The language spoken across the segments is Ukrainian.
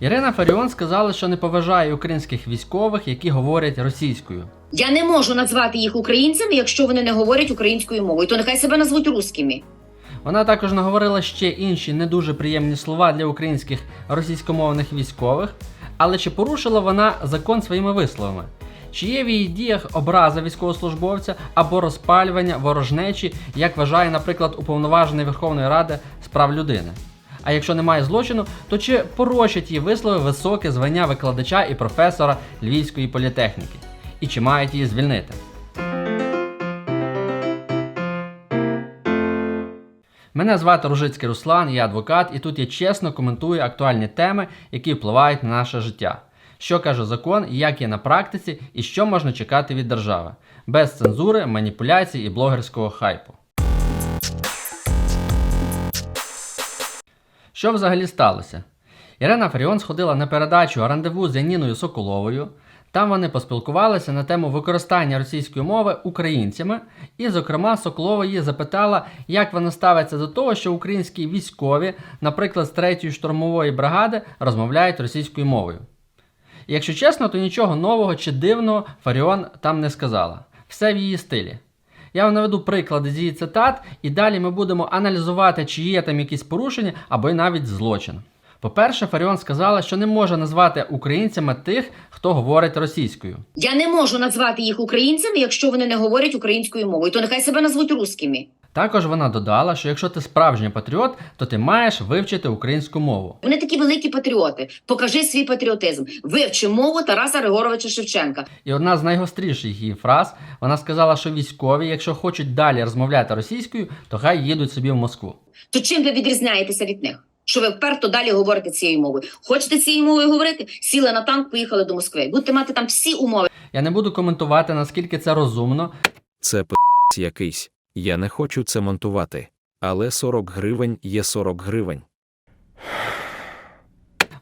Ірина Фаріон сказала, що не поважає українських військових, які говорять російською. Я не можу назвати їх українцями, якщо вони не говорять українською мовою, то нехай себе назвуть русскими. Вона також наговорила ще інші не дуже приємні слова для українських російськомовних військових, але чи порушила вона закон своїми висловами? Чи є в її діях образа військовослужбовця або розпалювання ворожнечі, як вважає, наприклад, уповноважений Верховної Ради з прав людини? А якщо немає злочину, то чи порочать її вислови високе звання викладача і професора Львівської політехніки? І чи мають її звільнити? Мене звати Ружицький Руслан, я адвокат, і тут я чесно коментую актуальні теми, які впливають на наше життя. Що каже закон, як є на практиці і що можна чекати від держави, без цензури, маніпуляцій і блогерського хайпу. Що взагалі сталося? Ірина Фаріон сходила на передачу рандеву з Яніною Соколовою. Там вони поспілкувалися на тему використання російської мови українцями, і, зокрема, Соколова її запитала, як вона ставиться до того, що українські військові, наприклад, з 3-ї штурмової бригади, розмовляють російською мовою. Якщо чесно, то нічого нового чи дивного Фаріон там не сказала. Все в її стилі. Я вам наведу приклади з її цитат, і далі ми будемо аналізувати, чи є там якісь порушення або й навіть злочин. По-перше, Фаріон сказала, що не може назвати українцями тих, хто говорить російською. Я не можу назвати їх українцями, якщо вони не говорять українською мовою, то нехай себе назвуть русскими. Також вона додала, що якщо ти справжній патріот, то ти маєш вивчити українську мову. Вони такі великі патріоти. Покажи свій патріотизм. Вивчи мову Тараса Григоровича Шевченка. І одна з найгостріших її фраз вона сказала, що військові, якщо хочуть далі розмовляти російською, то хай їдуть собі в Москву. То чим ви відрізняєтеся від них? Що ви вперто далі говорите цією мовою? Хочете цією мовою говорити? Сіли на танк, поїхали до Москви. Будете мати там всі умови. Я не буду коментувати, наскільки це розумно, Це п якийсь. Я не хочу це монтувати. Але 40 гривень є 40 гривень.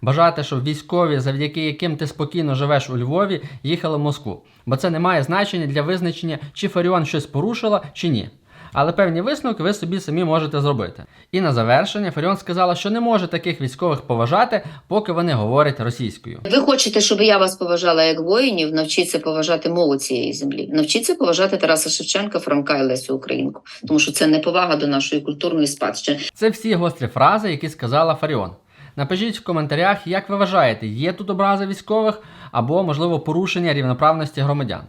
бажати, щоб військові, завдяки яким ти спокійно живеш у Львові, їхали в Москву. Бо це не має значення для визначення, чи Фаріон щось порушила, чи ні. Але певні висновки ви собі самі можете зробити. І на завершення Фаріон сказала, що не може таких військових поважати, поки вони говорять російською. Ви хочете, щоб я вас поважала як воїнів, навчіться поважати мову цієї землі. Навчіться поважати Тараса Шевченка, Франка і Лесю Українку, тому що це неповага до нашої культурної спадщини. Це всі гострі фрази, які сказала Фаріон. Напишіть в коментарях, як ви вважаєте, є тут образи військових або, можливо, порушення рівноправності громадян.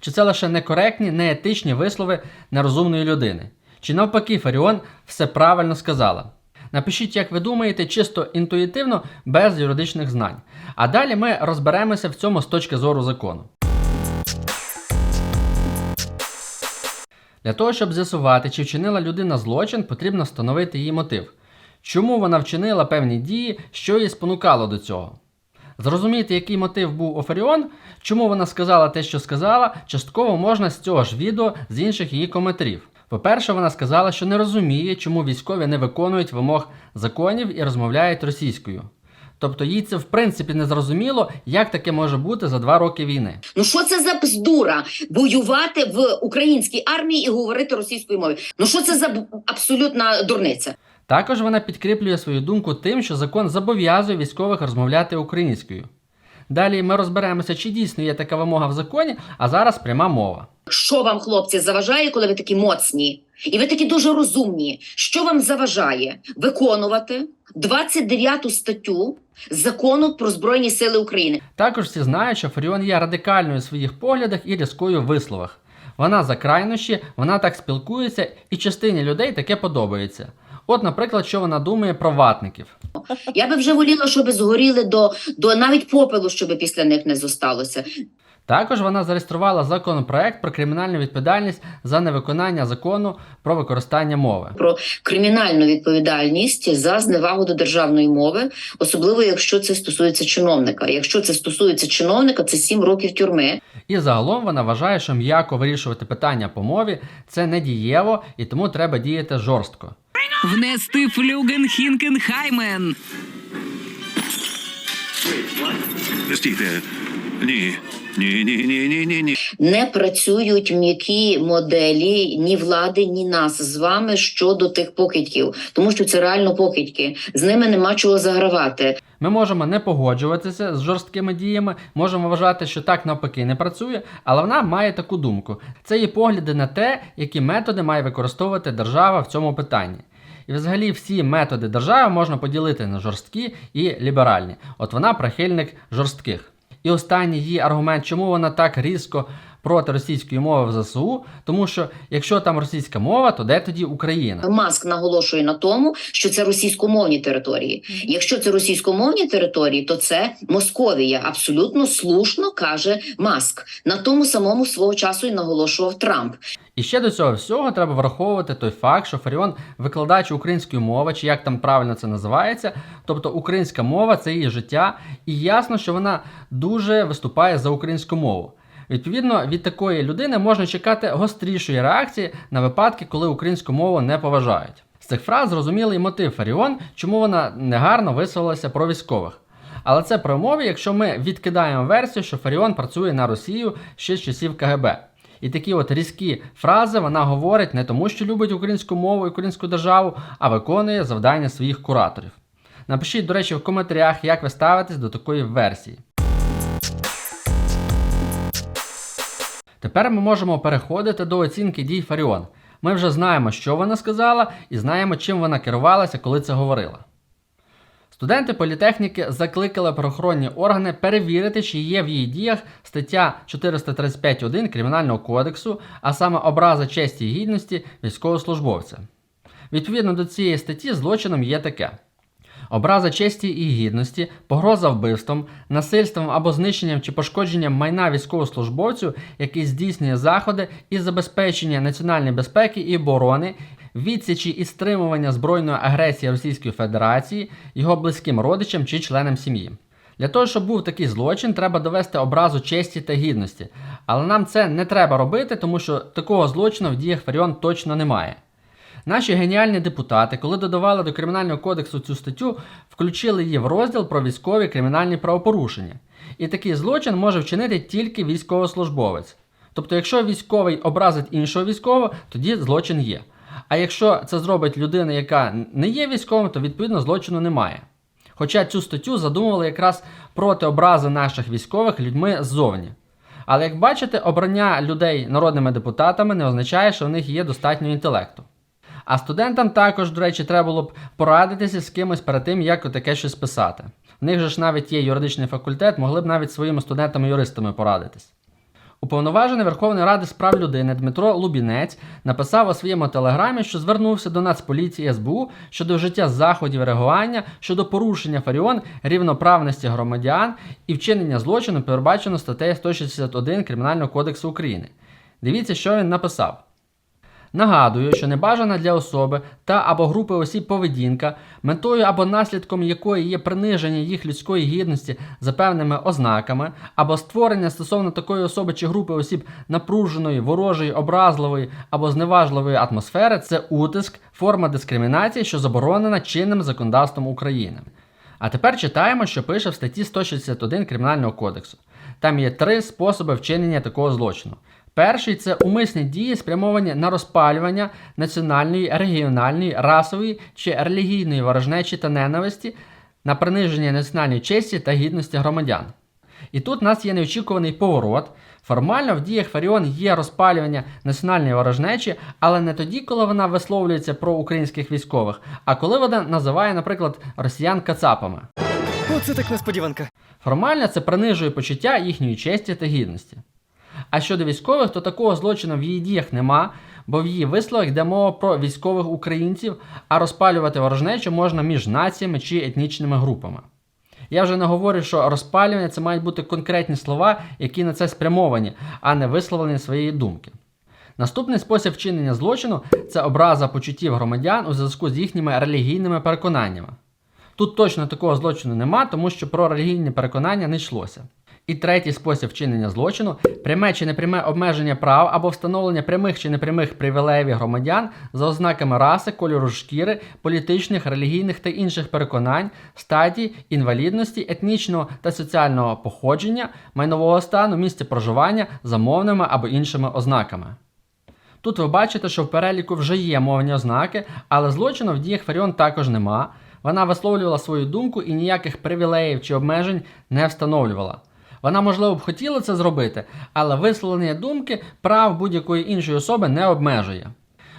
Чи це лише некоректні, неетичні вислови нерозумної людини? Чи навпаки, Фаріон все правильно сказала? Напишіть, як ви думаєте, чисто інтуїтивно, без юридичних знань. А далі ми розберемося в цьому з точки зору закону. Для того, щоб з'ясувати, чи вчинила людина злочин, потрібно встановити її мотив. Чому вона вчинила певні дії, що її спонукало до цього? Зрозуміти, який мотив був у Фаріон, чому вона сказала те, що сказала, частково можна з цього ж відео з інших її коментарів. По-перше, вона сказала, що не розуміє, чому військові не виконують вимог законів і розмовляють російською. Тобто їй це в принципі не зрозуміло, як таке може бути за два роки війни. Ну що це за бздура воювати в українській армії і говорити російською мовою? Ну що це за абсолютна дурниця? Також вона підкріплює свою думку тим, що закон зобов'язує військових розмовляти українською. Далі ми розберемося, чи дійсно є така вимога в законі, а зараз пряма мова. Що вам, хлопці, заважає, коли ви такі моцні? І ви такі дуже розумні. Що вам заважає виконувати 29 статтю закону про Збройні Сили України? Також всі знають, що Фаріон є радикальною у своїх поглядах і різкою в висловах. Вона за крайнощі, вона так спілкується, і частині людей таке подобається. От, наприклад, що вона думає про ватників. Я би вже воліла, щоб згоріли до, до навіть попелу, щоб після них не зосталося. Також вона зареєструвала законопроект про кримінальну відповідальність за невиконання закону про використання мови. Про кримінальну відповідальність за зневагу до державної мови, особливо якщо це стосується чиновника. Якщо це стосується чиновника, це 7 років тюрми. І загалом вона вважає, що м'яко вирішувати питання по мові це не дієво і тому треба діяти жорстко. Внести флюген Хінкенхаймен. Стійте. Ні. Ні, ні, ні, ні, ні, ні. Не працюють м'які моделі ні влади, ні нас з вами щодо тих покидьків, тому що це реально покидьки. З ними нема чого загравати. Ми можемо не погоджуватися з жорсткими діями, можемо вважати, що так навпаки не працює, але вона має таку думку. Це її погляди на те, які методи має використовувати держава в цьому питанні. І взагалі всі методи держави можна поділити на жорсткі і ліберальні. От вона прихильник жорстких. І останній її аргумент, чому вона так різко проти російської мови в ЗСУ, тому що якщо там російська мова, то де тоді Україна? Маск наголошує на тому, що це російськомовні території. Якщо це російськомовні території, то це Московія. Абсолютно слушно каже Маск. На тому самому свого часу і наголошував Трамп. І ще до цього всього треба враховувати той факт, що Фаріон викладач української мови, чи як там правильно це називається, тобто українська мова це її життя, і ясно, що вона дуже виступає за українську мову. Відповідно, від такої людини можна чекати гострішої реакції на випадки, коли українську мову не поважають. З цих фраз зрозумілий мотив Фаріон, чому вона негарно висловилася про військових. Але це при умові, якщо ми відкидаємо версію, що Фаріон працює на Росію ще з часів КГБ. І такі от різкі фрази вона говорить не тому, що любить українську мову і українську державу, а виконує завдання своїх кураторів. Напишіть, до речі, в коментарях, як ви ставитесь до такої версії. Тепер ми можемо переходити до оцінки дій Фаріон. Ми вже знаємо, що вона сказала, і знаємо, чим вона керувалася, коли це говорила. Студенти політехніки закликали правоохоронні органи перевірити, чи є в її діях стаття 435.1 Кримінального кодексу, а саме образа честі і гідності військовослужбовця. Відповідно до цієї статті злочином є таке: образа честі і гідності, погроза вбивством, насильством або знищенням чи пошкодженням майна військовослужбовцю, який здійснює заходи із забезпечення національної безпеки і оборони, відсічі і стримування збройної агресії Російської Федерації, його близьким родичам чи членам сім'ї. Для того, щоб був такий злочин, треба довести образу честі та гідності. Але нам це не треба робити, тому що такого злочину в діях Фаріон точно немає. Наші геніальні депутати, коли додавали до Кримінального кодексу цю статтю, включили її в розділ про військові кримінальні правопорушення. І такий злочин може вчинити тільки військовослужбовець. Тобто, якщо військовий образить іншого військового, тоді злочин є. А якщо це зробить людина, яка не є військовим, то відповідно злочину немає. Хоча цю статтю задумували якраз проти образи наших військових людьми ззовні. Але як бачите, обрання людей народними депутатами не означає, що в них є достатньо інтелекту. А студентам також, до речі, треба було б порадитися з кимось перед тим, як таке щось писати. В них же ж навіть є юридичний факультет, могли б навіть своїми студентами-юристами порадитись. Уповноважений Верховної Ради з прав людини Дмитро Лубінець написав у своєму телеграмі, що звернувся до Нацполіції СБУ щодо вжиття заходів реагування щодо порушення Фаріон рівноправності громадян і вчинення злочину, передбачено статтею 161 Кримінального кодексу України. Дивіться, що він написав. Нагадую, що небажана для особи та або групи осіб поведінка, метою або наслідком якої є приниження їх людської гідності за певними ознаками, або створення стосовно такої особи чи групи осіб напруженої, ворожої, образливої або зневажливої атмосфери, це утиск, форма дискримінації, що заборонена чинним законодавством України. А тепер читаємо, що пише в статті 161 Кримінального кодексу. Там є три способи вчинення такого злочину. Перший це умисні дії, спрямовані на розпалювання національної, регіональної, расової чи релігійної ворожнечі та ненависті, на приниження національної честі та гідності громадян. І тут у нас є неочікуваний поворот. Формально в діях Фаріон є розпалювання національної ворожнечі, але не тоді, коли вона висловлюється про українських військових, а коли вона називає, наприклад, росіян кацапами. Оце так несподіванка. Формально це принижує почуття їхньої честі та гідності. А щодо військових, то такого злочину в її діях нема, бо в її висловах йде мова про військових українців, а розпалювати ворожнечу можна між націями чи етнічними групами. Я вже не говорю, що розпалювання це мають бути конкретні слова, які на це спрямовані, а не висловлення своєї думки. Наступний спосіб вчинення злочину це образа почуттів громадян у зв'язку з їхніми релігійними переконаннями. Тут точно такого злочину нема, тому що про релігійні переконання не йшлося. І третій спосіб вчинення злочину пряме чи непряме обмеження прав або встановлення прямих чи непрямих привілеїв громадян за ознаками раси, кольору шкіри, політичних, релігійних та інших переконань, статі, інвалідності, етнічного та соціального походження, майнового стану, місця проживання за мовними або іншими ознаками. Тут ви бачите, що в переліку вже є мовні ознаки, але злочину в діях Фаріон також нема. Вона висловлювала свою думку і ніяких привілеїв чи обмежень не встановлювала. Вона, можливо, б хотіла це зробити, але висловлення думки прав будь-якої іншої особи не обмежує.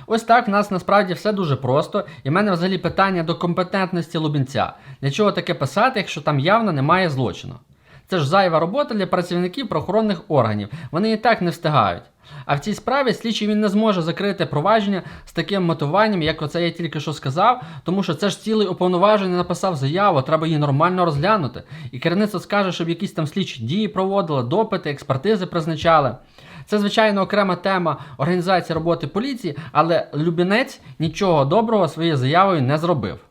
Ось так в нас насправді все дуже просто, і в мене взагалі питання до компетентності Лубінця. Для чого таке писати, якщо там явно немає злочину? Це ж зайва робота для працівників правоохоронних органів. Вони і так не встигають. А в цій справі слідчий він не зможе закрити провадження з таким мотивуванням, як оце я тільки що сказав, тому що це ж цілий уповноважений написав заяву, треба її нормально розглянути. І керівництво скаже, щоб якісь там слідчі дії проводили, допити, експертизи призначали. Це, звичайно, окрема тема організації роботи поліції, але Любінець нічого доброго своєю заявою не зробив.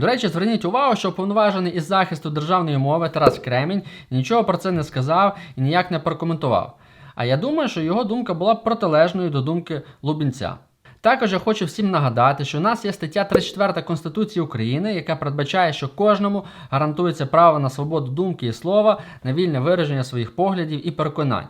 До речі, зверніть увагу, що уповноважений із захисту державної мови Тарас Кремінь нічого про це не сказав і ніяк не прокоментував. А я думаю, що його думка була протилежною до думки Лубінця. Також я хочу всім нагадати, що у нас є стаття 34 Конституції України, яка передбачає, що кожному гарантується право на свободу думки і слова, на вільне вираження своїх поглядів і переконань.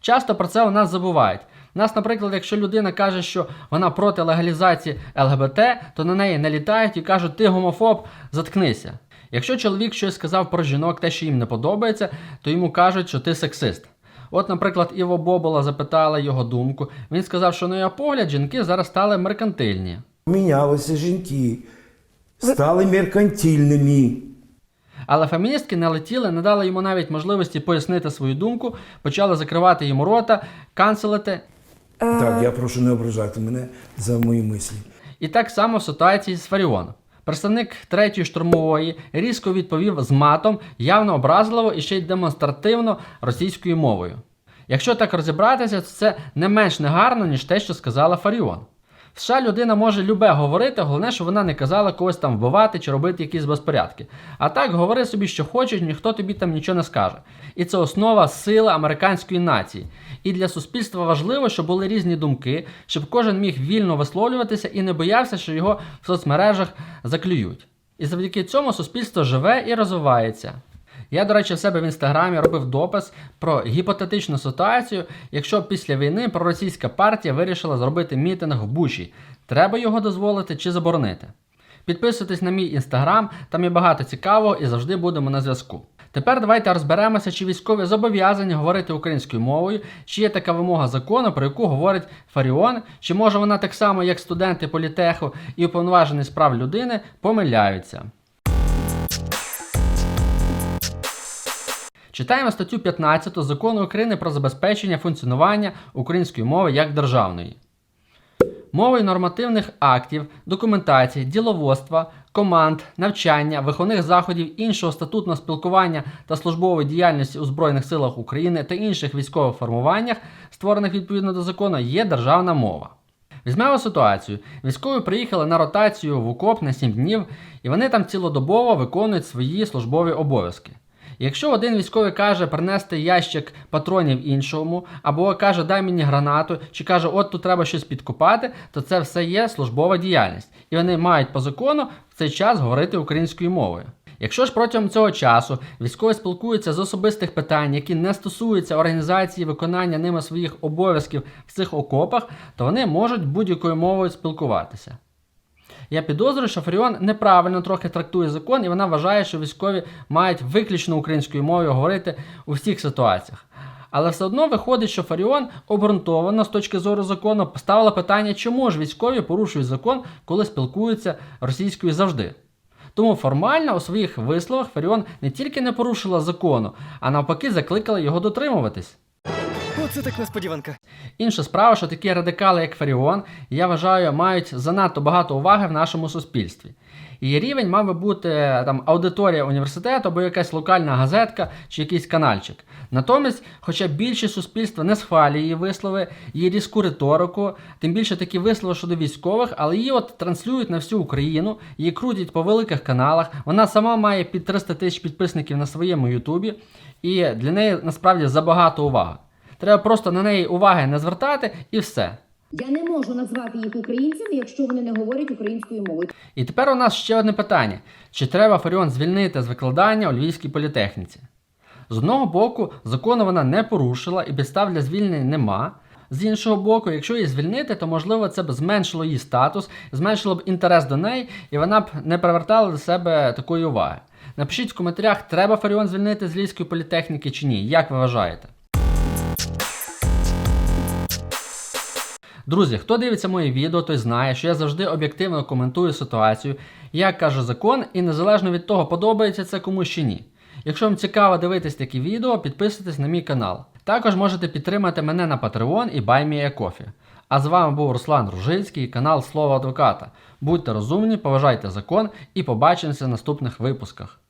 Часто про це у нас забувають. У нас, наприклад, якщо людина каже, що вона проти легалізації ЛГБТ, то на неї налітають і кажуть, ти гомофоб, заткнися. Якщо чоловік щось сказав про жінок, те, що їм не подобається, то йому кажуть, що ти сексист. От, наприклад, Іво Бобола запитала його думку. Він сказав, що на його погляд жінки зараз стали меркантильні. Мінялися жінки, стали меркантильними. Але феміністки не летіли, не дали йому навіть можливості пояснити свою думку, почали закривати йому рота, канцелити. Так, я прошу не ображати мене за мої мислі. І так само в ситуації з Фаріоном. Представник третьої штурмової різко відповів з матом, явно образливо і ще й демонстративно російською мовою. Якщо так розібратися, то це не менш негарно, ніж те, що сказала Фаріон. США людина може любе говорити, головне, щоб вона не казала когось там вбивати чи робити якісь безпорядки. А так говори собі, що хочеш, ніхто тобі там нічого не скаже. І це основа сили американської нації. І для суспільства важливо, щоб були різні думки, щоб кожен міг вільно висловлюватися і не боявся, що його в соцмережах заклюють. І завдяки цьому суспільство живе і розвивається. Я, до речі, в себе в інстаграмі робив допис про гіпотетичну ситуацію, якщо після війни проросійська партія вирішила зробити мітинг в Бучі. Треба його дозволити чи заборонити. Підписуйтесь на мій інстаграм, там є багато цікавого і завжди будемо на зв'язку. Тепер давайте розберемося, чи військові зобов'язані говорити українською мовою, чи є така вимога закону, про яку говорить Фаріон, чи може вона так само, як студенти політеху і уповноважений з прав людини, помиляються. Читаємо статтю 15 закону України про забезпечення функціонування української мови як державної. Мовою нормативних актів, документації, діловодства, команд, навчання, виховних заходів іншого статутного спілкування та службової діяльності у Збройних силах України та інших військових формуваннях, створених відповідно до закону, є державна мова. Візьмемо ситуацію. Військові приїхали на ротацію в УКОП на 7 днів, і вони там цілодобово виконують свої службові обов'язки. Якщо один військовий каже принести ящик патронів іншому, або каже дай мені гранату, чи каже, от тут треба щось підкопати, то це все є службова діяльність. І вони мають по закону в цей час говорити українською мовою. Якщо ж протягом цього часу військові спілкуються з особистих питань, які не стосуються організації виконання ними своїх обов'язків в цих окопах, то вони можуть будь-якою мовою спілкуватися. Я підозрюю, що Фаріон неправильно трохи трактує закон, і вона вважає, що військові мають виключно українською мовою говорити у всіх ситуаціях. Але все одно виходить, що Фаріон обґрунтовано з точки зору закону поставила питання, чому ж військові порушують закон, коли спілкуються російською завжди. Тому формально у своїх висловах Фаріон не тільки не порушила закону, а навпаки закликала його дотримуватись. Оце так несподіванка. Інша справа, що такі радикали, як Фаріон, я вважаю, мають занадто багато уваги в нашому суспільстві. Її рівень мав би бути там аудиторія університету або якась локальна газетка чи якийсь канальчик. Натомість, хоча більшість суспільства не схвалює її вислови, її різку риторику, тим більше такі вислови щодо військових, але її от транслюють на всю Україну, її крутять по великих каналах. Вона сама має під 300 тисяч підписників на своєму Ютубі, і для неї насправді забагато уваги. Треба просто на неї уваги не звертати і все. Я не можу назвати їх українцями, якщо вони не говорять українською мовою. І тепер у нас ще одне питання: чи треба Фаріон звільнити з викладання у Львівській політехніці? З одного боку, закону вона не порушила і підстав для звільнення нема. З іншого боку, якщо її звільнити, то можливо це б зменшило її статус, зменшило б інтерес до неї, і вона б не привертала до себе такої уваги. Напишіть в коментарях, треба Фаріон звільнити з Львівської політехніки чи ні. Як ви вважаєте? Друзі, хто дивиться мої відео, той знає, що я завжди об'єктивно коментую ситуацію, як каже закон, і незалежно від того, подобається це комусь чи ні. Якщо вам цікаво дивитись такі відео, підписуйтесь на мій канал. Також можете підтримати мене на Patreon і BuyMeACoffee. А з вами був Руслан Ружицький, канал Слово Адвоката. Будьте розумні, поважайте закон і побачимося в наступних випусках.